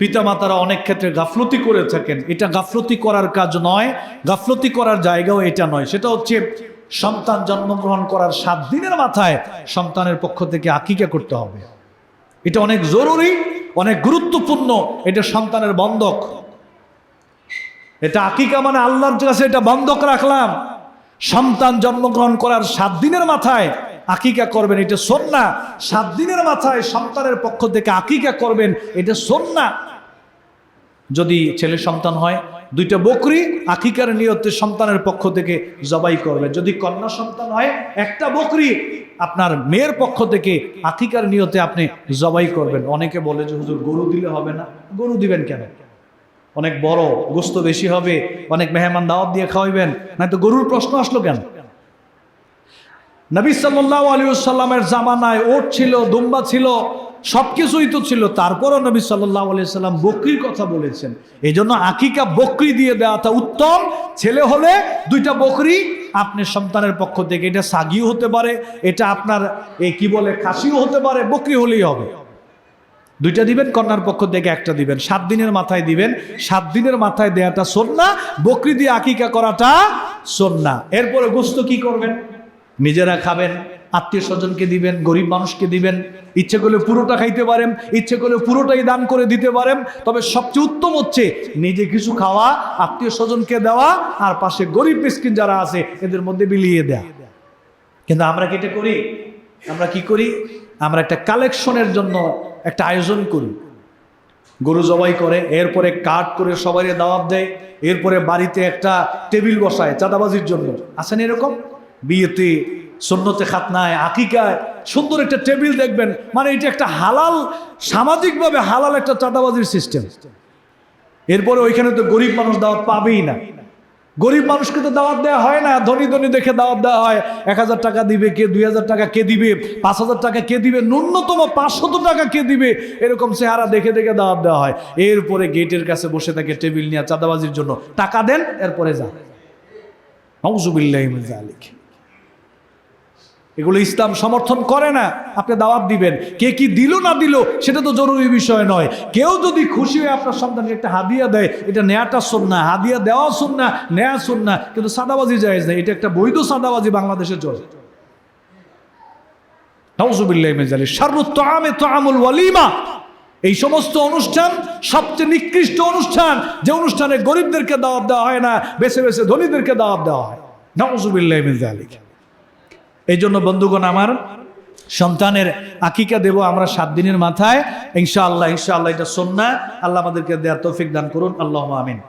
পিতামাতারা অনেক ক্ষেত্রে গাফলতি করে থাকেন। এটা গাফলতি করার কাজ নয়, গাফলতি করার জায়গাও এটা নয়। সেটা হচ্ছে সন্তান জন্মগ্রহণ করার সাত দিনের মাথায় সন্তানের পক্ষ থেকে আকিকা করতে হবে। এটা অনেক জরুরি, অনেক গুরুত্বপূর্ণ, এটা সন্তানের বন্ধক। এটা আকিকা মানে আল্লাহর কাছে এটা বন্ধক রাখলাম। সন্তান জন্মগ্রহণ করার সাত দিনের মাথায় আকিকা করবেন, এটা সন্না। সাত দিনের মাথায় সন্তানের পক্ষ থেকে আকিকা করবেন, এটা সন্না। যদি ছেলে সন্তান হয়, দুইটা বকরি আকিকার নিয়তে সন্তানের পক্ষ থেকে জবাই করবে। যদি কন্যা সন্তান হয়, একটা বকরি আপনার মেয়ের পক্ষ থেকে আকিকার নিয়তে আপনি জবাই করবেন। অনেকে বলে যে, হুজুর, গরু দিলে হবে না। গরু দিবেন কেন? অনেক বড়, গোস্ত বেশি হবে, অনেক মেহমান দাওয়াত দিয়ে খাওয়াইবেন। না তো গরুর প্রশ্ন আসলো কেন? নবী সাল্লাহ আলী সাল্লামের জামানায় ওট ছিল, দুম্বা ছিল সব কিছুই তো ছিল। তারপরও নবী সাল্লাহ আলি সাল্লাম বকরির কথা বলেছেন। এই জন্য আকিকা বকরি দিয়ে দেওয়াটা উত্তম। ছেলে হলে দুইটা বকরি আপনি সন্তানের পক্ষ থেকে, এটা সাগিও হতে পারে, এটা আপনার এই কি বলে, খাসিও হতে পারে, বকরি হলেই হবে। দুইটা দিবেন, কন্যার পক্ষ থেকে একটা দিবেন। সাত দিনের মাথায় দিবেন, সাত দিনের মাথায় দেয়াটা সন্না, বকরি দিয়ে আকিকা করাটা সন্না। এরপরে গোস্ত কি করবেন? নিজেরা খাবেন, আত্মীয় স্বজনকে দিবেন, গরিব মানুষকে দিবেন। ইচ্ছে করলে পুরোটা খাইতে পারেন, ইচ্ছে করলে পুরোটাই দান করে দিতে পারেন। তবে সবচেয়ে উত্তম হচ্ছে নিজে কিছু খাওয়া, আত্মীয় স্বজনকে দেওয়া আর পাশে গরিব মিসকিন যারা আছে, এদের মধ্যে বিলিয়ে দেয়া। কিন্তু আমরা কি এটা করি? আমরা কি করি? আমরা একটা কালেকশনের জন্য একটা আয়োজন করি। গরু জবাই করে, এরপরে কাট করে সবাই দাওয়াত দেয়, এরপরে বাড়িতে একটা টেবিল বসায় চাঁদাবাজির জন্য। আছেন এরকম? বিয়েতে সন্ন্যতে খাতনায়, আকিকায়, সুন্দর একটা টেবিল দেখবেন। মানে এটা একটা হালাল, সামাজিকভাবে হালাল একটা চাঁদাবাজির সিস্টেম এরপরে ওইখানে তো গরিব মানুষ দাওয়াত পাবেই না। গরিব মানুষকে তো দাওয়াত দেওয়া হয় না। ধনী ধনী দেখে দাওয়াত দেওয়া হয়। এক হাজার টাকা দিবে, কে দুই হাজার টাকা কে দিবে? পাঁচ হাজার টাকা কে দিবে? ন্যূনতম পাঁচশত টাকা কে দিবে? এরকম চেহারা দেখে দেখে দাওয়াত দেওয়া হয়। এরপরে গেটের কাছে বসে থাকে টেবিল নিয়ে চাঁদাবাজির জন্য। টাকা দেন, এরপরে যা। নজুবিল্লাহ আলিক এগুলো ইসলাম সমর্থন করে না। আপনি দাওয়াত দিবেন। কে কি দিল না দিল, সেটা তো জরুরি বিষয় নয়। কেউ যদি খুশি হয়ে আপনার সন্তানকে একটা হাদিয়া দেয়, এটা নেয়াটা শোন না হাদিয়া দেওয়া শোন না নেয়া শোন না কিন্তু সাদাবাজি যায় না এটা একটা বৈধ সাদাবাজি বাংলাদেশে চলে। এই সমস্ত অনুষ্ঠান সবচেয়ে নিকৃষ্ট অনুষ্ঠান। যে অনুষ্ঠানে গরিবদেরকে দাওয়াত দেওয়া হয় না, বেছে বেছে ধনীদেরকে দাওয়াত দেওয়া হয়। নওজুবিল্লাহ মেজালিক এই জন্য বন্ধুগণ, আমার সন্তানের আকিকা দেব আমরা সাত দিনের মাথায়। ইনশাআল্লাহ ইনশাআল্লাহ, এটা সন্না আল্লাহ আমাদেরকে দেওয়ার তৌফিক দান করুন। আল্লাহ আমিন।